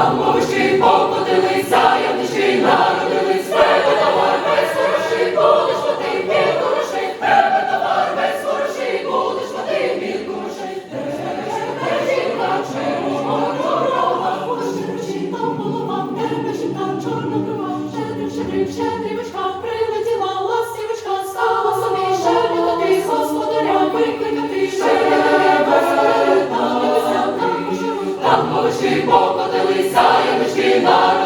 Там мовищі покотились, народились, тебе товар весь хороший, будеш бо ти мій хороший, тебе товар весь хороший, будеш бо ти мій хороший. Держи, держи, держи, держи, держи, держи, держи, держи, держи, держи, держи, Lord.